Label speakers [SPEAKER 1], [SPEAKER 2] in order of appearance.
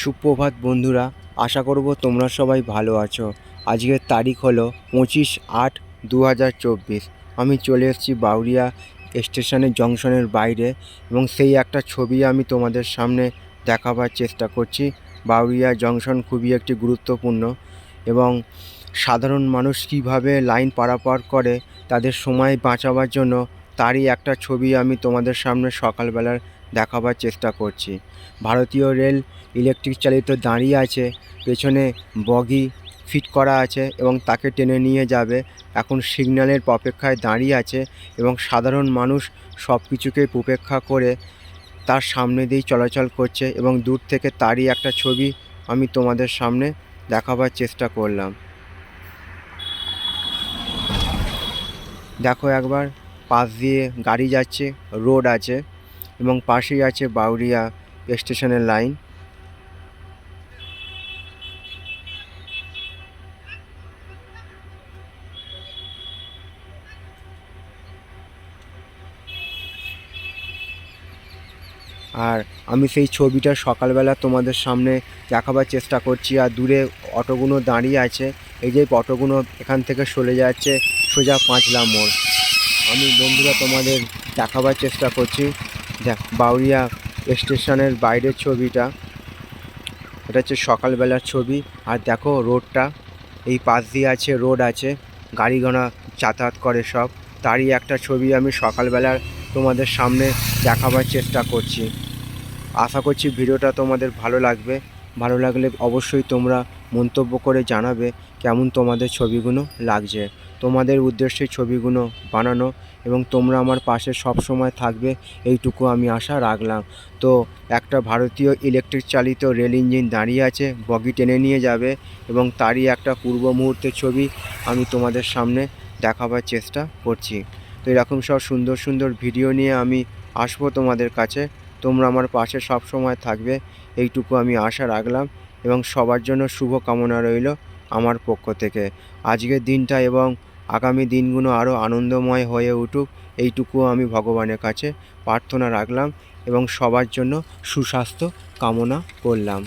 [SPEAKER 1] সুপ্রভাত বন্ধুরা, আশা করব তোমরা সবাই ভালো আছো। আজকের তারিখ হলো পঁচিশ আট দু আমি চলে এসেছি বাউরিয়া স্টেশনের জংশনের বাইরে এবং সেই একটা ছবি আমি তোমাদের সামনে দেখাবার চেষ্টা করছি। বাউরিয়া জংশন খুবই একটি গুরুত্বপূর্ণ এবং সাধারণ মানুষ কীভাবে লাইন পারাপার করে, তাদের সময় বাঁচাবার জন্য তারই একটা ছবি আমি তোমাদের সামনে সকালবেলার দেখাবার চেষ্টা করছি। ভারতীয় রেল ইলেকট্রিক চালিত দাঁড়িয়ে আছে, পেছনে বগি ফিট করা আছে এবং তাকে টেনে নিয়ে যাবে। এখন সিগন্যালের অপেক্ষায় দাঁড়িয়ে আছে এবং সাধারণ মানুষ সব কিছুকে উপেক্ষা করে তার সামনে দিয়েই চলাচল করছে এবং দূর থেকে তারই একটা ছবি আমি তোমাদের সামনে দেখাবার চেষ্টা করলাম। দেখো একবার, পাশ দিয়ে গাড়ি যাচ্ছে, রোড আছে। এবং পাশেই আছে বাউরিয়া স্টেশনের লাইন। আর আমি সেই ছবিটা সকালবেলা তোমাদের সামনে দেখাবার চেষ্টা করছি। আর দূরে অটোগুলো দাঁড়িয়ে আছে। এই যে অটোগুলো এখান থেকে সরে যাচ্ছে সোজা পাঁচলা মোড়। আমি বন্ধুরা তোমাদের দেখাবার চেষ্টা করছি। দেখ, বাউরিয়া স্টেশনের বাইরের ছবিটা, এটা হচ্ছে সকালবেলার ছবি। আর দেখো রোডটা, এই পাশ দিয়ে আছে, রোড আছে, গাড়ি ঘোড়া যাতায়াত করে সব। তারই একটা ছবি আমি সকালবেলার তোমাদের সামনে দেখাবার চেষ্টা করছি। আশা করছি ভিডিওটা তোমাদের ভালো লাগবে। ভালো লাগলে অবশ্যই তোমরা মন্তব্য করে জানাবে কেমন তোমাদের ছবিগুলো লাগছে। তোমাদের উদ্দেশ্যে ছবিগুলো বানানো এবং তোমরা আমার পাশে সব সময় থাকবে এইটুকু আমি আশা রাখলাম। তো একটা ভারতীয় ইলেকট্রিক চালিত রেল ইঞ্জিন দাঁড়িয়ে আছে, বগি টেনে নিয়ে যাবে এবং তারই একটা পূর্ব মুহূর্তের ছবি আমি তোমাদের সামনে দেখাবার চেষ্টা করছি। তো এরকম সব সুন্দর সুন্দর ভিডিও নিয়ে আমি আসব তোমাদের কাছে। তোমরা আমার পাশে সব সময় থাকবে, এইটুকু আমি আশা রাখলাম। এবং সবার জন্য শুভ কামনা রইল আমার পক্ষ থেকে। আজকের দিনটা এবং আগামী দিনগুলো আরও আনন্দময় হয়ে উঠুক, এইটুকু আমি ভগবানের কাছে প্রার্থনা রাখলাম এবং সবার জন্য সুস্বাস্থ্য কামনা করলাম।